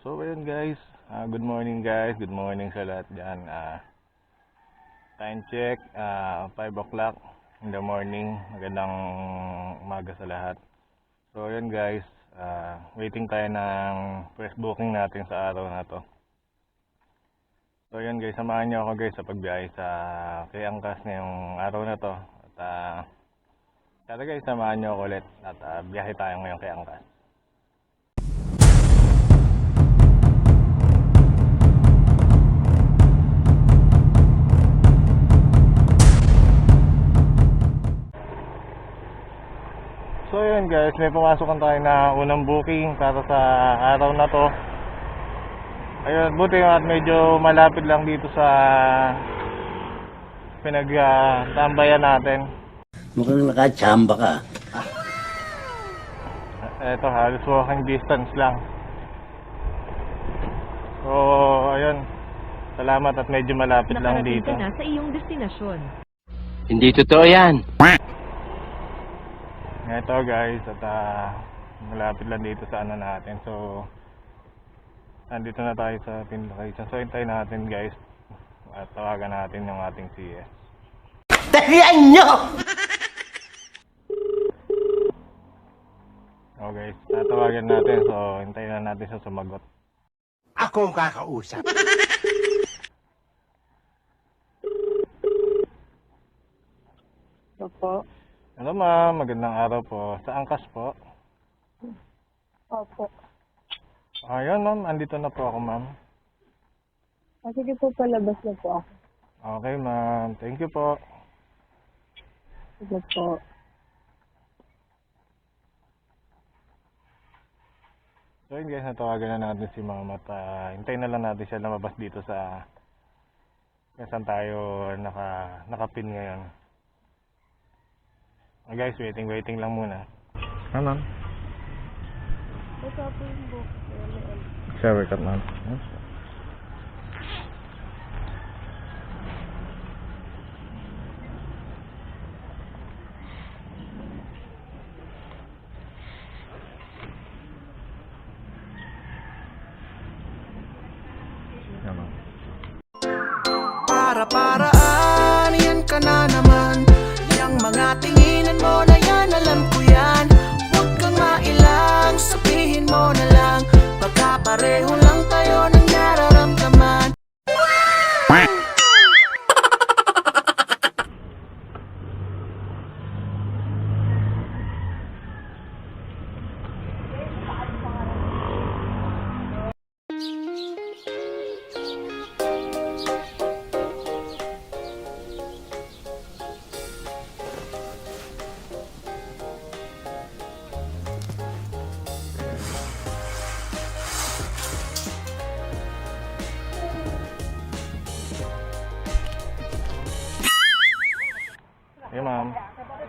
So ayun guys, Ah, good morning guys, good morning sa lahat dyan. Ah, time check, 5 o'clock in the morning. Magandang umaga sa lahat. So ayun guys, ah, waiting tayo ng first booking natin sa araw na to. So ayun guys, samahan niyo ako guys sa pagbiyahe sa kay Angkas ngayong araw na to. At ah, tara guys, samahan niyo ako ulit at ah, biyahe tayo ngayon kay Angkas. So yun guys, may pumasukan tayo na unang booking para sa araw na to. Ayun, buti nga at medyo malapit lang dito sa pinagtambayan natin. Mukhang nakachamba ka. Ito, halos walking distance lang. So, ayun. Salamat at medyo malapit lang Nakarating dito. ka na sa iyong destinasyon. Hindi totoo yan. Ito guys, at ah, malapit lang dito sa ano natin. So, nandito na tayo sa pin location. So, hintayin natin guys. At tawagan natin yung ating CS. Tahiyan nyo! Oh guys, tatawagan natin. So, hintayin na natin siya sumagot. Ako ang kakausap. Opo. Hello ma'am, magandang araw po. Sa Angkas po. Opo. Ayun ma'am, andito na po ako ma'am. Ah, sige po, palabas na po ako. Okay ma'am, thank you po. Sige po. So yun guys, natawagan na natin si ma'am at ah, hintayin na lang natin siya lumabas dito sa kung saan tayo naka, nakapin ngayon. Oh, guys, waiting, waiting lang muna. Ah, ma'am. Basta po yung book. Cut, ma'am. Yeah, ma'am. Para paraan, yan ka na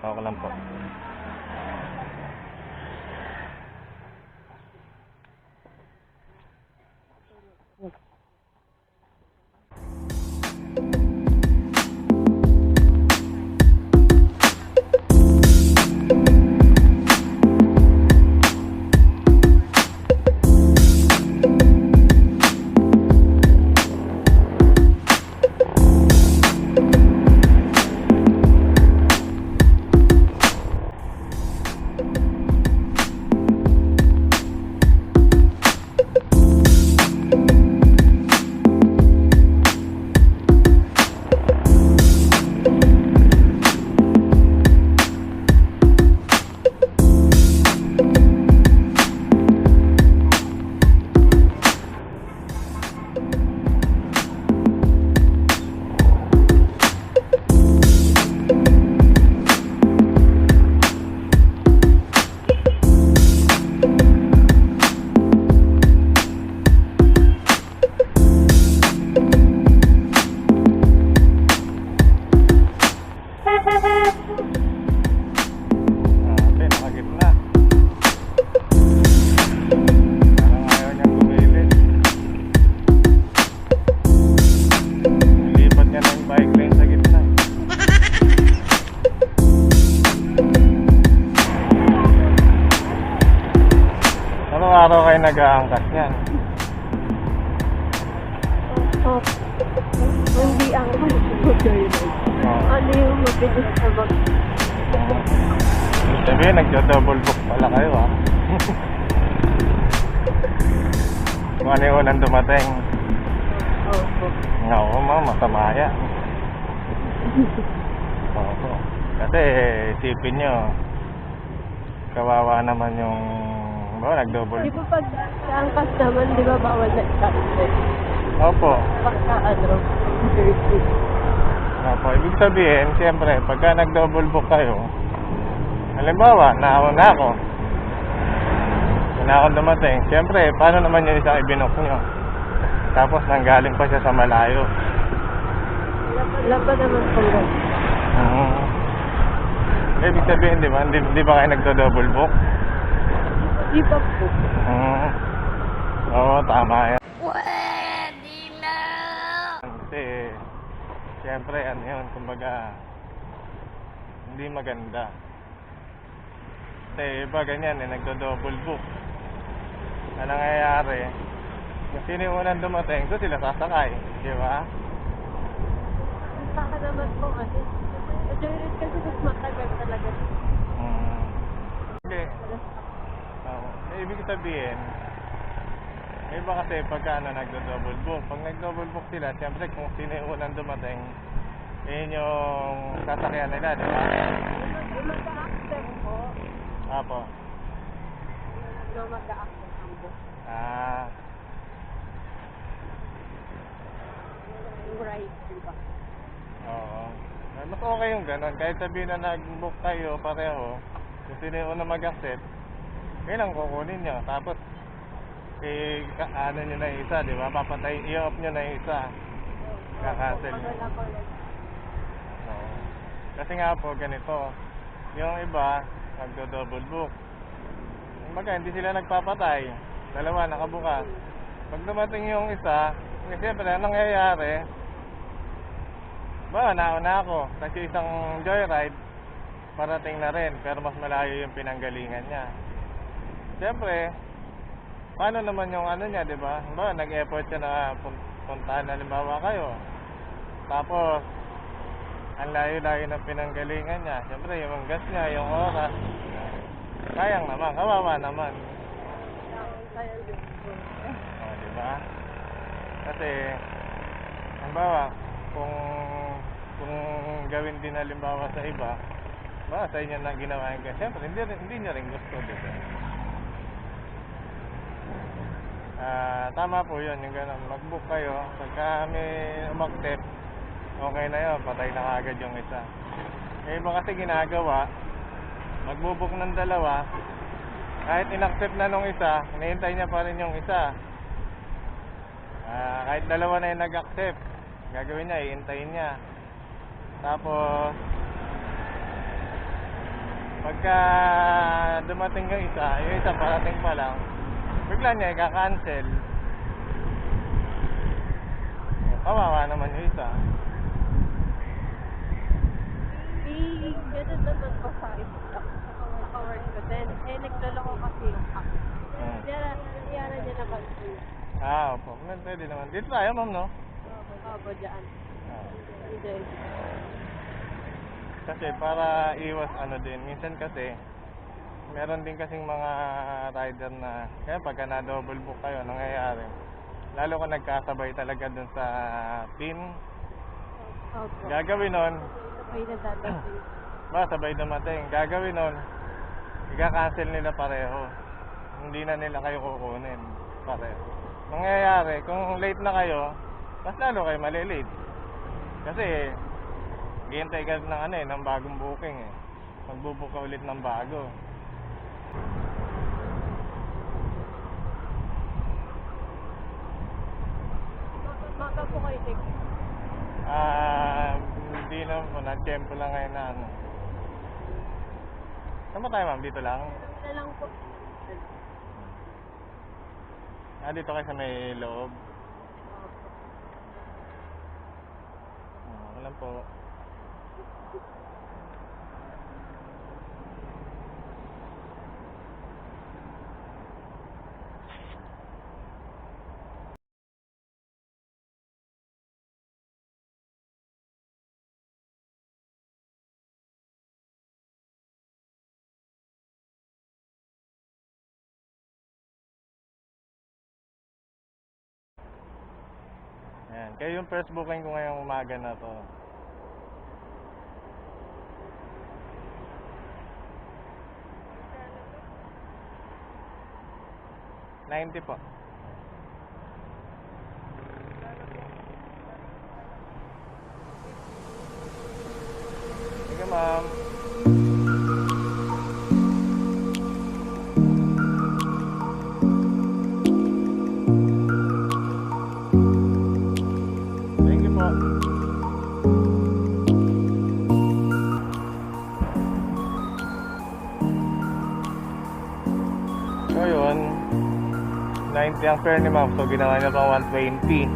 Okay lang po. Ate, Oh, hindi ang. Ano yung mabilis na. Ibig sabihin, nagdo-double book pala kayo ah. Kung ano yung unang dumating. Opo. Oo, ma, masama yan. Oo. Kasi isipin nyo, kawawa naman yung, ba, nag-double. Di ba pag angkas naman, di ba bawal na cancel? Opo. Pagka ano, 30. Opo, ibig sabihin, siyempre, pagka nag-double book kayo, halimbawa, nauna ako, na ako dumating, siyempre, paano naman yung isang ibinok nyo? Tapos nanggaling pa siya sa malayo. Wala pa naman po yun. Mm. Ibig sabihin, di ba? Di, di ba kayo nagdo-double book? Di pa po. Mm. Oo, tama yan. Pwede siyempre, ano yun, kumbaga, hindi maganda. Kasi iba ganyan eh, nagdo-double book. Ano nangyayari? Kung sino yung unang dumating, doon sila sasakay. Di ba? Ang saka naman po kasi, sa joyride kasi mas matagal talaga. Mm. Hindi. Oo. Eh, ibig sabihin, iba kasi pagka ano, nagdo-double book. Pag nag-double book sila, siyempre kung sino yung unang dumating, yun yung sasakyan nila, di ba? Mag-a-accept po, Apo. mag-a-accept ang book. Ah, right, di ba? oo. Eh, Mas okay yung ganun. Kahit sabihin na nag-book kayo pareho, kung sino yung unang mag-accept, yun ang kukunin nyo. Tapos, eh, ano nyo na isa, di ba? Papatay, i-off nyo na isa. Kakancel. Kasi nga po, ganito. Yung iba, nagdo-double book. Kumbaga, hindi sila nagpapatay. Dalawa, nakabukas. Pag dumating yung isa, kasi siyempre, anong nangyayari? Ba, nauna ako. Kasi isang joyride, parating na rin. Pero mas malayo yung pinanggalingan niya. Siyempre, paano naman yung ano niya, di ba? Ba, nag-effort siya na pun- puntahan na limbawa kayo. Tapos, ang layo-layo ng pinanggalingan niya. Siyempre, yung gas niya, yung oras. Sayang naman, kawawa naman. Sayang din po. Di ba? Kasi, halimbawa, kung kung gawin din halimbawa sa iba, ba sa inyo na ginawa gas, siyempre, hindi, hindi niya rin gusto, di? Ah, tama po yun, yung gano'n. Mag-book kayo. Pagka may umaktep, okay na yun. Patay na kagad yung isa. Eh, iba kasi ginagawa, magbubuk ng dalawa, kahit inaccept na nung isa, hinihintay niya pa rin yung isa. Ah, kahit dalawa na yung nag-accept, gagawin niya, iintayin niya. Tapos, pagka dumating yung isa, yung isa parating pa lang, bigla niya i-cancel. Kawawa naman yung isa. Eh, ganun naman po sa isa. Sa work ko din. Eh, nagloloko kasi yung app. Hmm. Kaya, kaya na niya naman. Ah, opo. Pwede naman. Dito tayo, ma'am, no? Opo, dyan. Ah. Kasi para iwas ano din, minsan kasi meron din kasing mga rider na kaya pagka na double book kayo, nangyayari. Lalo kung nagkasabay talaga dun sa pin, Opo. gagawin nun, ba sabay dumating, gagawin nun, i-cancel nila pareho. Hindi na nila kayo kukunin pareho. Mangyayari, kung late na kayo, mas lalo kayo malilate. Kasi, hihintay ka ng ano eh, ng bagong booking eh. Magbubook ka ulit ng bago. Maka po kayo next. Ah, hindi na po, na-tempo lang ngayon na ano. Saan ba tayo ma'am? Dito lang? Na lang po. Ah, dito kayo sa may loob. Ah, wala po. Ayan. Kaya yung first booking ko ngayong umaga na to. Ninety po. 90 ang fare ni ma'am. So ginawa niya pang 120.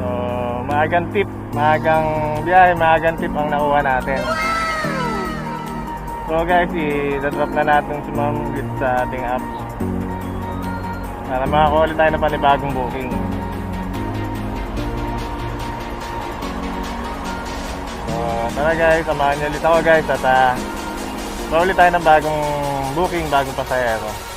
So maagang tip, maagang biyahe, maagang tip ang nakuha natin. So guys, i-drop na natin si ma'am sa ating apps. Para makakuha ulit tayo ng panibagong booking. So, tara guys, samahan niyo ulit ako guys at uh, ulit tayo ng bagong booking, bagong pasahero.